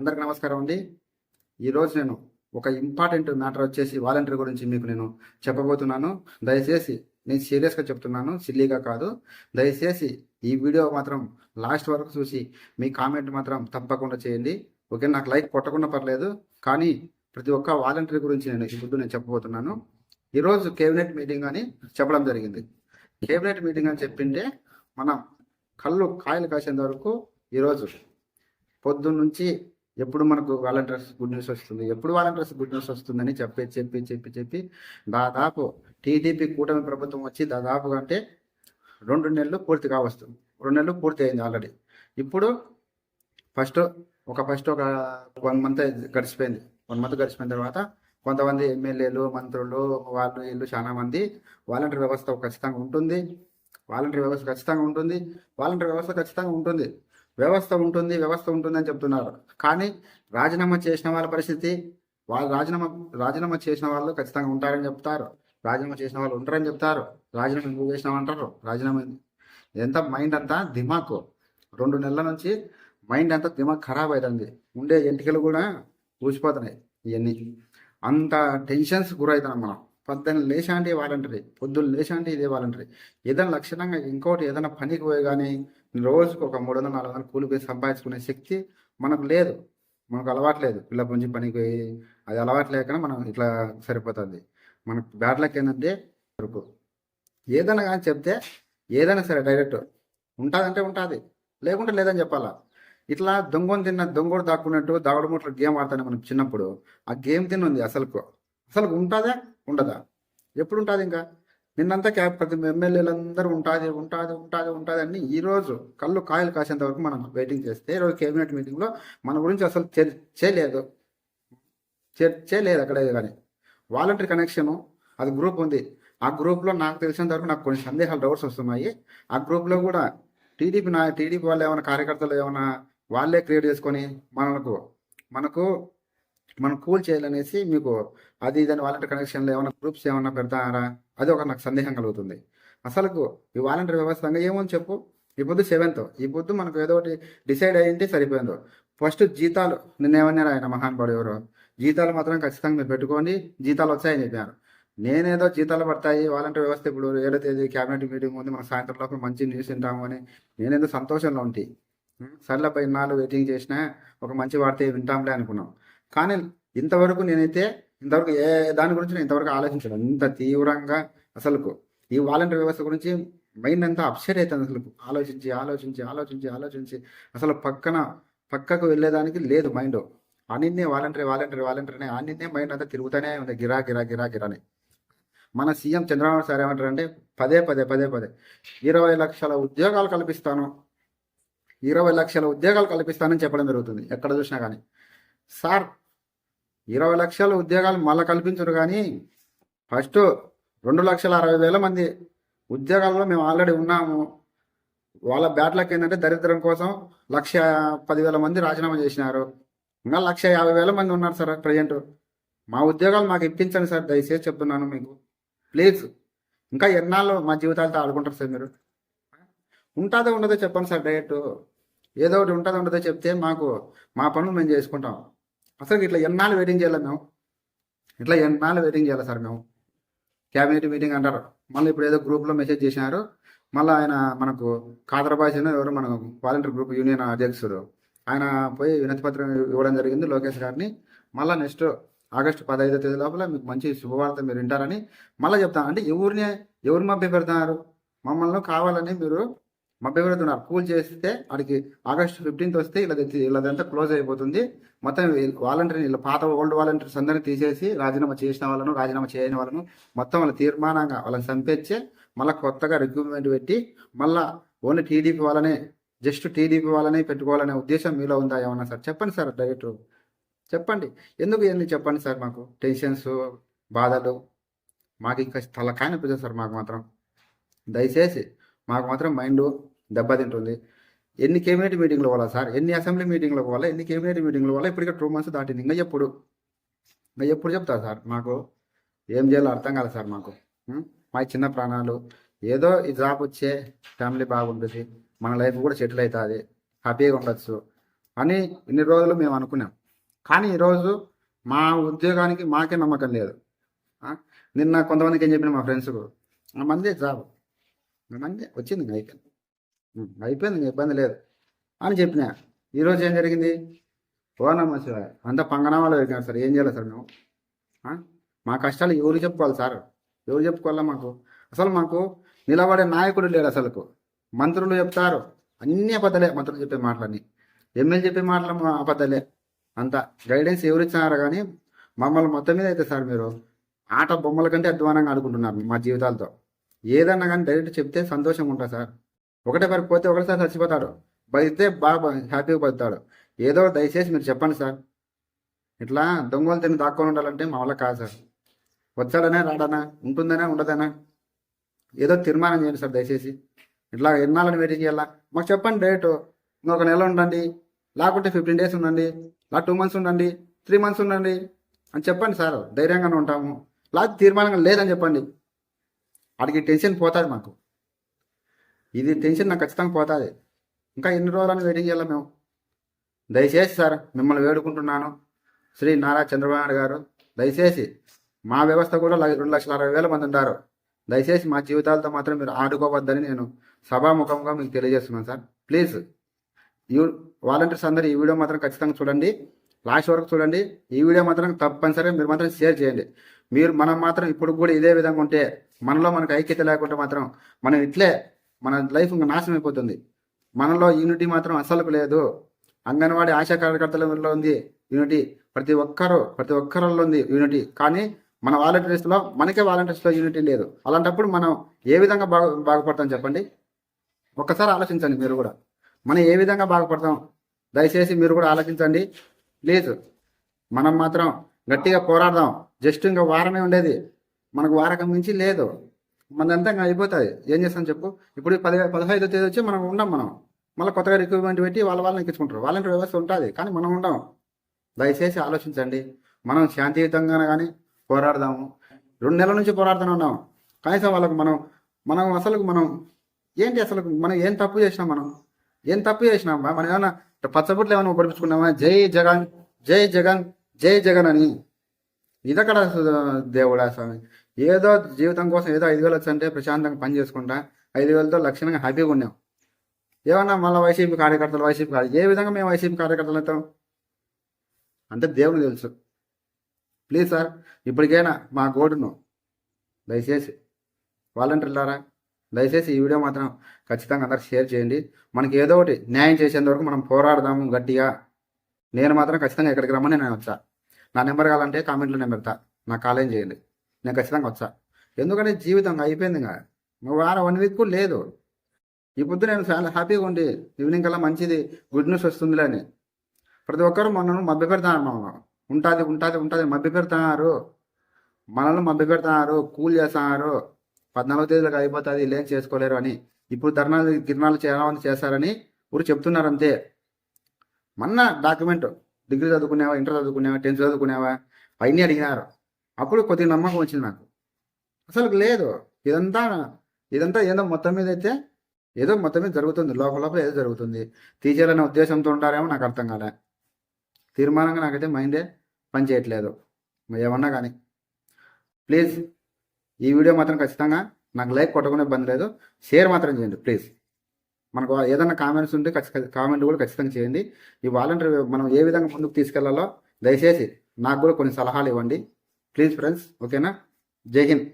అందరికి నమస్కారం అండి. ఈరోజు నేను ఒక ఇంపార్టెంట్ మ్యాటర్ వచ్చేసి వాలంటీర్ గురించి మీకు నేను చెప్పబోతున్నాను. దయచేసి నేను సీరియస్గా చెప్తున్నాను సిల్లీగా కాదు. దయచేసి ఈ వీడియో మాత్రం లాస్ట్ వరకు చూసి మీ కామెంట్ మాత్రం తప్పకుండా చేయండి. ఓకే నాకు లైక్ కొట్టకుండా పర్లేదు కానీ ప్రతి ఒక్క వాలంటీర్ గురించి నేను ఇప్పుడు నేను చెప్పబోతున్నాను. ఈరోజు కేబినెట్ మీటింగ్ అని చెప్పడం జరిగింది. కేబినెట్ మీటింగ్ అని చెప్పింటే మనం కళ్ళు కాయలు కాసేంత వరకు ఈరోజు పొద్దున్నుంచి ఎప్పుడు మనకు వాలంటీర్స్ గుడ్ న్యూస్ వస్తుంది ఎప్పుడు వాలంటీర్స్ గుడ్ న్యూస్ వస్తుందని చెప్పి చెప్పి చెప్పి చెప్పి దాదాపు టీడీపీ కూటమి ప్రభుత్వం వచ్చి దాదాపుగా అంటే రెండు నెలలు పూర్తి కావస్తుంది రెండు నెలలు పూర్తి అయింది ఆల్రెడీ ఇప్పుడు ఫస్ట్ ఒక ఫస్ట్ ఒక వన్ మంత్ గడిచిపోయింది. వన్ మంత్ గడిచిపోయిన తర్వాత కొంతమంది ఎమ్మెల్యేలు మంత్రులు వాళ్ళు వీళ్ళు చాలా మంది వాలంటీర్ వ్యవస్థ ఖచ్చితంగా ఉంటుంది. వాలంటీర్ వ్యవస్థ ఖచ్చితంగా ఉంటుంది. వాలంటీర్ వ్యవస్థ ఖచ్చితంగా ఉంటుంది. వ్యవస్థ ఉంటుంది వ్యవస్థ ఉంటుంది అని చెప్తున్నారు. కానీ రాజీనామా చేసిన వాళ్ళ పరిస్థితి వాళ్ళు రాజీనామా రాజీనామా చేసిన వాళ్ళు ఖచ్చితంగా ఉంటారని చెప్తారు. రాజీనామా చేసిన వాళ్ళు ఉంటారని చెప్తారు. రాజీనామా ఎందుకు చేసినామంటారు రాజీనామా ఎంత మైండ్ అంతా దిమాకు. రెండు నెలల నుంచి మైండ్ అంతా దిమాగ్ ఖరాబ్ అవుతుంది ఉండే ఎంటికలు కూడా ఊసిపోతున్నాయి ఇవన్నీ అంత టెన్షన్స్ గురవుతున్నాం మనం. పొద్దున్న లేచాంటి వాలంటరీ పొద్దున్న లేచాంటి ఇదే వాలంటరీ. ఏదైనా లక్షణంగా ఇంకోటి ఏదైనా పనికి పోయి కానీ రోజుకు ఒక మూడు వందల నాలుగు వందలు కూలి పోయి సంపాదించుకునే శక్తి మనకు లేదు. మనకు అలవాటు లేదు. పిల్ల నుంచి పనికి పోయి అది అలవాటు లేకనే మనం ఇట్లా సరిపోతుంది. మనకు బ్యాడ్ లక్ ఏంటంటే వరకు. ఏదైనా కానీ చెప్తే ఏదైనా సరే డైరెక్ట్ ఉంటుందంటే ఉంటుంది. లేకుంటే లేదని చెప్పాలా? ఇట్లా దొంగను తిన్న దొంగడు దాక్కున్నట్టు దాగుడు ముట్ల గేమ్ ఆడతాను మనం చిన్నప్పుడు ఆ గేమ్ తిన్నుంది అసలుకు. అసలు ఉంటుందా? ఉండదా? ఎప్పుడు ఉంటుంది ఇంకా నిన్నంతా క్యాబ్ ప్రతి ఎమ్మెల్యేలందరూ ఉంటుంది ఉంటుంది ఉంటుంది ఉంటుంది అని ఈరోజు కళ్ళు కాయలు కాసేంత వరకు మనం వెయిటింగ్ చేస్తే ఈరోజు కేబినెట్ మీటింగ్లో మన గురించి అసలు చర్చే లేదు చర్చే లేదు అక్కడ కానీ. వాలంటరీ కనెక్షను అది గ్రూప్ ఉంది. ఆ గ్రూప్లో నాకు తెలిసినంత వరకు నాకు కొన్ని సందేహాలు డౌట్స్ వస్తున్నాయి. ఆ గ్రూప్లో కూడా టీడీపీ నా టీడీపీ వాళ్ళు ఏమైనా కార్యకర్తలు ఏమైనా వాళ్ళే క్రియేట్ చేసుకొని మనకు మనకు మనం కూల్ చేయాలనేసి మీకు అది ఇదని వాలంటీ కనెక్షన్లో ఏమైనా గ్రూప్స్ ఏమైనా పెడతారా? అది ఒక నాకు సందేహం కలుగుతుంది. అసలుకు ఈ వాలంటీర్ వ్యవస్థ ఏమని చెప్పు. ఈ పొద్దు సెవెంత్. ఈ పొద్దు మనకు ఏదో ఒకటి డిసైడ్ అయ్యింటే సరిపోయిందో. ఫస్ట్ జీతాలు నిన్నేమన్నారు ఆయన మహానుభావుడు ఎవరు? జీతాలు మాత్రం ఖచ్చితంగా మీరు పెట్టుకోండి. జీతాలు వచ్చాయని చెప్పారు. నేనేదో జీతాలు పడతాయి. వాలంటీర్ వ్యవస్థ ఇప్పుడు ఏడో తేదీ క్యాబినెట్ మీటింగ్ ఉంది. మన సాయంత్రం లోపల మంచి న్యూస్ వింటాము అని నేనేదో సంతోషంలో ఉంటే. సర్లే పై నాలుగు వెయిటింగ్ చేసినా ఒక మంచి వార్త వింటాంలే అనుకున్నాం. కానీ ఇంతవరకు నేనైతే ఇంతవరకు ఏ దాని గురించి నేను ఇంతవరకు ఆలోచించను. ఇంత తీవ్రంగా అసలుకు. ఈ వాలంటీర్ వ్యవస్థ గురించి మైండ్ అంతా అప్సెట్ అవుతుంది అసలు ఆలోచించి ఆలోచించి ఆలోచించి ఆలోచించి అసలు పక్కన పక్కకు వెళ్ళేదానికి లేదు మైండ్. అన్నిన్నే వాలంటీర్ వాలంటీర్ వాలంటీర్ అని అన్నిన్నే మైండ్ అంతా తిరుగుతూనే ఉంది. గిరా గిరా గిరా గిరాని మన సీఎం చంద్రబాబు సార్ ఏమంటారంటే పదే పదే పదే పదే ఇరవై లక్షల ఉద్యోగాలు కల్పిస్తాను. ఇరవై లక్షల ఉద్యోగాలు కల్పిస్తానని చెప్పడం జరుగుతుంది. ఎక్కడ చూసినా కానీ. సార్ ఇరవై లక్షల ఉద్యోగాలు మళ్ళీ కల్పించరు కానీ ఫస్ట్ రెండు లక్షల అరవై వేల మంది ఉద్యోగాల్లో మేము ఆల్రెడీ ఉన్నాము. వాళ్ళ బ్యాట్లకి ఏంటంటే దరిద్రం కోసం లక్ష పదివేల మంది రాజీనామా చేసినారు. ఇంకా లక్ష యాభై వేల మంది ఉన్నారు సార్ ప్రజెంట్. మా ఉద్యోగాలు మాకు ఇప్పించండి సార్ దయచేసి చెప్తున్నాను మీకు. ప్లీజ్. ఇంకా ఎన్నాళ్ళు మా జీవితాలతో ఆడుకుంటారు సార్ మీరు? ఉంటుందో ఉండదో చెప్పండి సార్ డైరెక్ట్. ఏదో ఒకటి ఉంటుందో ఉండదో చెప్తే మాకు మా పనులు మేము చేసుకుంటాం. అసలు ఇట్లా ఎన్నాళ్ళు వెయిటింగ్ చేయాలి మేము? ఇట్లా ఎన్నాళ్ళు వెయిటింగ్ చేయాలి సార్ మేము? క్యాబినెట్ మీటింగ్ అంటారు. మళ్ళీ ఇప్పుడు ఏదో గ్రూప్లో మెసేజ్ చేసినారు. మళ్ళీ ఆయన మనకు కాదరబాసిన ఎవరు మన వాలంటీర్ గ్రూప్ యూనియన్ అధ్యక్షుడు. ఆయన పోయి వినతి పత్రం ఇవ్వడం జరిగింది లోకేష్ గారిని. మళ్ళీ నెక్స్ట్ ఆగస్టు పదహైదో తేదీ లోపల మీకు మంచి శుభవార్త మీరు వింటారని మళ్ళీ చెప్తాను. అంటే ఎవరిని ఎవరు మభ్య పెడుతున్నారు మమ్మల్ని కావాలని మీరు మభ్య పెడుతున్నారు కూల్ చేస్తే వాడికి ఆగస్టు ఫిఫ్టీన్త్ వస్తే ఇలా ఇలాదంతా క్లోజ్ అయిపోతుంది. మొత్తం వాలంటీర్ ఇలా పాత ఓల్డ్ వాలంటీర్స్ అందరినీ తీసేసి రాజీనామా చేసిన వాళ్ళను రాజీనామా చేయని వాళ్ళను మొత్తం వాళ్ళ తీర్మానంగా వాళ్ళని చంపేచ్చే మళ్ళీ కొత్తగా రిక్రూట్మెంట్ పెట్టి మళ్ళీ ఓన్లీ టీడీపీ వాళ్ళనే జస్ట్ టీడీపీ వాళ్ళనే పెట్టుకోవాలనే ఉద్దేశం మీలో ఉందా ఏమన్నా సార్? చెప్పండి సార్ డైరెక్ట్ చెప్పండి. ఎందుకు ఏంది చెప్పండి సార్ మాకు? టెన్షన్స్ బాధలు. మాకు ఇంకా తలకాయన నొప్పి సార్ మాకు మాత్రం. దయచేసి మాకు మాత్రం మైండ్ దెబ్బతింటుంది ఎన్ని కేబినెట్ మీటింగ్లు పోవాలా సార్? ఎన్ని అసెంబ్లీ మీటింగ్లు పోవాలా? ఎన్ని కేబినెట్ మీటింగ్లు పోవాలా? ఇప్పటికే టూ మంత్స్ దాటింది. ఇంకా ఎప్పుడు? ఇంకా ఎప్పుడు చెప్తారు సార్ మాకు? ఏం చేయాలో అర్థం కాదు సార్ మాకు. మా చిన్న ప్రాణాలు. ఏదో ఈ జాబ్ వచ్చే ఫ్యామిలీ బాగుంటుంది. మన లైఫ్ కూడా సెటిల్ అవుతుంది. హ్యాపీగా ఉండొచ్చు. అని ఇన్ని రోజులు మేము అనుకున్నాం. కానీ ఈరోజు మా ఉద్యోగానికి మాకే నమ్మకం లేదు. నిన్న కొంతమందికి ఏం చెప్పిన మా ఫ్రెండ్స్కు? ఆ మందే జాబ్. మందే వచ్చింది అయిపోయింది. అయిపోయింది ఇబ్బంది లేదు. అని చెప్పిన. ఈరోజు ఏం జరిగింది? ఓనమ్మ శివాయ అంతా పంగనామాలో పెట్టినారు సార్ ఏం చేయాలి సార్ మేము? మా కష్టాలు ఎవరు చెప్పుకోవాలి సార్? ఎవరు చెప్పుకోవాలా మాకు? అసలు మాకు నిలబడే నాయకుడు లేడు అసలుకు. మంత్రులు చెప్తారు. అన్ని అబద్ధాలే మంత్రులు చెప్పే మాటలన్నీ. ఎమ్మెల్యే చెప్పే మాటలు మా అబద్ధాలే. అంత గైడెన్స్ ఎవరు ఇచ్చినారు కానీ మమ్మల్ని మొత్తం మీద అయితే సార్ మీరు ఆట బొమ్మల కంటే అధ్వానంగా ఆడుకుంటున్నారు మా జీవితాలతో. ఏదన్నా కానీ డైరెక్ట్ చెప్తే సంతోషంగా ఉంటుంది సార్. ఒకటే పరికి పోతే ఒకటిసారి చచ్చిపోతాడు. బతికితే బాగా హ్యాపీగా బతుకుతాడు. ఏదో దయచేసి మీరు చెప్పండి సార్. ఇట్లా దొంగలు తిని దాక్కొని ఉండాలంటే మా వల్ల కాదు సార్. వచ్చాడనే రాడనా ఉంటుందనే ఉండదనా. ఏదో తీర్మానం చేయండి సార్ దయచేసి. ఇట్లా ఎన్నాళ్ళని వెయిటింగ్ చేయాలా? మాకు చెప్పండి డేట్ ఒక నెల ఉండండి. లేకుంటే ఫిఫ్టీన్ డేస్ ఉండండి. లా టూ మంత్స్ ఉండండి. త్రీ మంత్స్ ఉండండి. అని చెప్పండి సార్. ధైర్యంగానే ఉంటాము. లేకపోతే తీర్మానంగా లేదని చెప్పండి. వాడికి టెన్షన్ పోతుంది మాకు. ఇది టెన్షన్ నాకు ఖచ్చితంగా పోతుంది. ఇంకా ఎన్ని రోజులని వెయిటింగ్ చేయాలి మేము? దయచేసి సార్ మిమ్మల్ని వేడుకుంటున్నాను. శ్రీ నారా చంద్రబాబు నాయుడు గారు దయచేసి మా వ్యవస్థ కూడా రెండు లక్షల అరవై వేల మంది ఉంటారు దయచేసి మా జీవితాలతో మాత్రం మీరు ఆడుకోవద్దని నేను సభాముఖంగా మీకు తెలియజేస్తున్నాను సార్. ప్లీజ్ యూ వాలంటీర్స్ అందరూ ఈ వీడియో మాత్రం ఖచ్చితంగా చూడండి. లాస్ట్ వరకు చూడండి. ఈ వీడియో మాత్రం తప్పనిసరిగా మీరు మాత్రం షేర్ చేయండి. మీరు మనం మాత్రం ఇప్పుడు కూడా ఇదే విధంగా ఉంటే మనలో మనకు ఐక్యత లేకుంటే మాత్రం మనం ఇట్లే మన లైఫ్ ఇంకా నాశనం అయిపోతుంది. మనలో యూనిటీ మాత్రం అసలుకు లేదు. అంగన్వాడీ ఆశా కార్యకర్తలలో ఉంది యూనిటీ ప్రతి ఒక్కరు ప్రతి ఒక్కరిలో ఉంది యూనిటీ కానీ మన వాలంటీర్స్లో మనకే వాలంటీర్స్లో యూనిటీ లేదు. అలాంటప్పుడు మనం ఏ విధంగా బాగు బాగుపడతాం చెప్పండి? ఒక్కసారి ఆలోచించండి మీరు కూడా. మనం ఏ విధంగా బాగుపడతాం? దయచేసి మీరు కూడా ఆలోచించండి. ప్లీజ్. మనం మాత్రం గట్టిగా పోరాడదాం. జస్ట్ ఇంకా వారమే ఉండేది. మనకు వారకం మించి లేదు. మనంతా అయిపోతాయి. అయిపోతుంది ఏం చేస్తాం చెప్పు? ఇప్పుడు పది పదహైదో తేదీ వచ్చి మనం ఉండం మనం. మళ్ళీ కొత్తగా రిక్రూట్మెంట్ పెట్టి వాళ్ళ వాళ్ళని ఎక్కించుకుంటారు. వాలంటీర్ వ్యవస్థ ఉంటుంది కానీ మనం ఉండం. దయచేసి ఆలోచించండి. మనం శాంతియుతంగా కానీ పోరాడదాము. రెండు నెలల నుంచి పోరాడుతూనే ఉన్నాం. కనీసం వాళ్ళకు మనం మనం అసలు మనం ఏంటి అసలు మనం ఏం తప్పు చేసినాం మనం? ఏం తప్పు చేసినాం? మనం ఏమైనా పచ్చబుట్లు ఏమైనా పడిపించుకున్నామా జై జగన్ జై జగన్ జై జగన్ అని. ఇదక్కడ దేవుడా స్వామి. ఏదో జీవితం కోసం ఏదో ఐదు వేలు వచ్చంటే ప్రశాంతంగా పని చేసుకుంటా. ఐదు వేలతో లక్షణంగా హ్యాపీగా ఉన్నాం. ఏమన్నా మళ్ళీ వైసీపీ కార్యకర్తలు వైసీపీ కార్య ఏ విధంగా మేము వైసీపీ కార్యకర్తలు అవుతాం? అంటే దేవుని తెలుసు. ప్లీజ్ సార్ ఇప్పటికైనా మా గోడును దయచేసి వాలంటీర్లారా దయచేసి ఈ వీడియో మాత్రం ఖచ్చితంగా అందరు షేర్ చేయండి. మనకి ఏదో ఒకటి న్యాయం చేసేంత వరకు మనం పోరాడదాము గట్టిగా. నేను మాత్రం ఖచ్చితంగా ఎక్కడికి రమ్మని నేను వచ్చా. నా నెంబర్ కావాలంటే కామెంట్లో నేను పెడతా. నాకు కాలేజ్ చేయండి. నేను ఖచ్చితంగా వచ్చా. ఎందుకంటే జీవితం అయిపోయింది ఇంకా. వారం వన్ వీక్ కూడా లేదు. ఈ పొద్దు నేను చాలా హ్యాపీగా ఉండి ఈవినింగ్ కల్లా మంచిది గుడ్ న్యూస్ వస్తుందిలే అని. ప్రతి ఒక్కరు మనల్ని మభ్య పెడతాను మనం ఉంటుంది ఉంటుంది ఉంటుంది మభ్య పెడతారు. మనల్ని మభ్య పెడతారు కూల్ చేస్తున్నారు పద్నాలుగు తేదీలకు అయిపోతుంది లేని చేసుకోలేరు అని. ఇప్పుడు ధర్నాలు గిరణాలు చేయాలని చేస్తారని ఊరు చెప్తున్నారు అంతే. మన డాక్యుమెంట్ డిగ్రీ చదువుకునేవా ఇంటర్ చదువుకునేవా టెన్త్ చదువుకునేవా? అవన్నీ అడిగినారు. అప్పుడు కొద్దిగా నమ్మకం వచ్చింది నాకు. అసలు లేదు. ఇదంతా ఇదంతా ఏదో మొత్తం మీద అయితే ఏదో మొత్తం మీద జరుగుతుంది. లోపల లోపల ఏదో జరుగుతుంది. తీసేయాలనే ఉద్దేశంతో ఉంటారేమో నాకు అర్థం కాలే. తీర్మానంగా నాకైతే మైండే పనిచేయట్లేదు. ఏమన్నా కానీ. ప్లీజ్ ఈ వీడియో మాత్రం ఖచ్చితంగా నాకు లైక్ కొట్టకునే ఇబ్బంది లేదు. షేర్ మాత్రం చేయండి ప్లీజ్. మనకు ఏదైనా కామెంట్స్ ఉంటే ఖచ్చితంగా కామెంట్ కూడా ఖచ్చితంగా చేయండి. ఈ వాలంటీర్ మనం ఏ విధంగా ముందుకు తీసుకెళ్ళాలో దయచేసి నాకు కూడా కొన్ని సలహాలు ఇవ్వండి. ప్లీజ్ ఫ్రెండ్స్ ఓకేనా? జై హింద్.